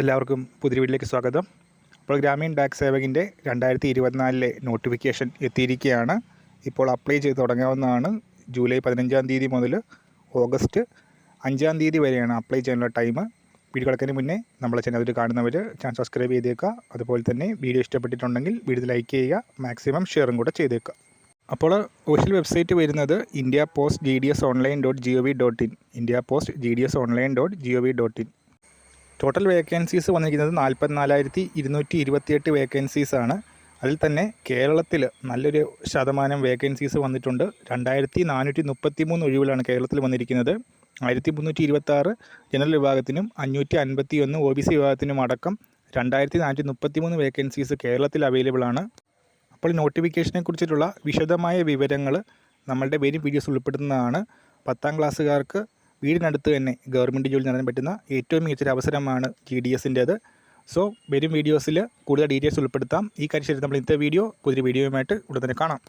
എല്ലാവർക്കും പുതിയ വീട്ടിലേക്ക് സ്വാഗതം. അപ്പോൾ ഗ്രാമീൺ ഡാക് സേവകിന്റെ രണ്ടായിരത്തി ഇരുപത്തിനാലിലെ നോട്ടിഫിക്കേഷൻ എത്തിയിരിക്കുകയാണ്. ഇപ്പോൾ അപ്ലൈ ചെയ്ത് തുടങ്ങാവുന്നതാണ്. ജൂലൈ പതിനഞ്ചാം തീയതി മുതൽ ഓഗസ്റ്റ് അഞ്ചാം തീയതി വരെയാണ് അപ്ലൈ ചെയ്യാനുള്ള ടൈം വീഡിയോ കിടക്കുന്നതിന് മുന്നേ നമ്മളെ ചാനൽ കാണുന്നവർ ചാനൽ സബ്സ്ക്രൈബ് ചെയ്തേക്കുക. അതുപോലെ തന്നെ വീഡിയോ ഇഷ്ടപ്പെട്ടിട്ടുണ്ടെങ്കിൽ വീഡിയോ ലൈക്ക് ചെയ്യുക മാക്സിമം ഷെയറും കൂടെ ചെയ്തേക്കുക. അപ്പോൾ ഒഫീഷ്യൽ വെബ്സൈറ്റ് വരുന്നത് India post G D S online dot G O V dot in India post G D S online dot G O V dot in total vacancies വന്നിരിക്കുന്നത് നാൽപ്പത്തിനാലായിരത്തി ഇരുന്നൂറ്റി ഇരുപത്തിയെട്ട് വേക്കൻസീസ് ആണ്. അതിൽ തന്നെ കേരളത്തിൽ നല്ലൊരു ശതമാനം വേക്കൻസീസ് വന്നിട്ടുണ്ട്. രണ്ടായിരത്തി നാനൂറ്റി മുപ്പത്തി മൂന്ന് ഒഴിവുകളാണ് കേരളത്തിൽ വന്നിരിക്കുന്നത്. ആയിരത്തി മുന്നൂറ്റി ഇരുപത്താറ് ജനറൽ വിഭാഗത്തിനും അഞ്ഞൂറ്റി അൻപത്തി ഒന്ന് ഒ ബി സി വിഭാഗത്തിനും അടക്കം രണ്ടായിരത്തി നാനൂറ്റി മുപ്പത്തി മൂന്ന് വേക്കൻസീസ് കേരളത്തിൽ അവൈലബിൾ ആണ്. അപ്പോൾ നോട്ടിഫിക്കേഷനെ കുറിച്ചിട്ടുള്ള വിശദമായ വിവരങ്ങൾ നമ്മളുടെ വെരി വീഡിയോസ് ഉൾപ്പെടുത്തുന്നതാണ്. പത്താം ക്ലാസ്സുകാർക്ക് വീടിനടുത്ത് തന്നെ ഗവൺമെന്റ് ജോലി നേടാൻ പറ്റുന്ന ഏറ്റവും മികച്ചൊരു അവസരമാണ് ജി ഡി എസിന്റേത് സോ വരും വീഡിയോസിൽ കൂടുതൽ ഡീറ്റെയിൽസ് ഉൾപ്പെടുത്താം. ഈ കാര്യം ശരി നമ്മൾ ഇന്നത്തെ വീഡിയോ പുതിയ വീഡിയോയുമായിട്ട് ഉടൻ തന്നെ കാണാം.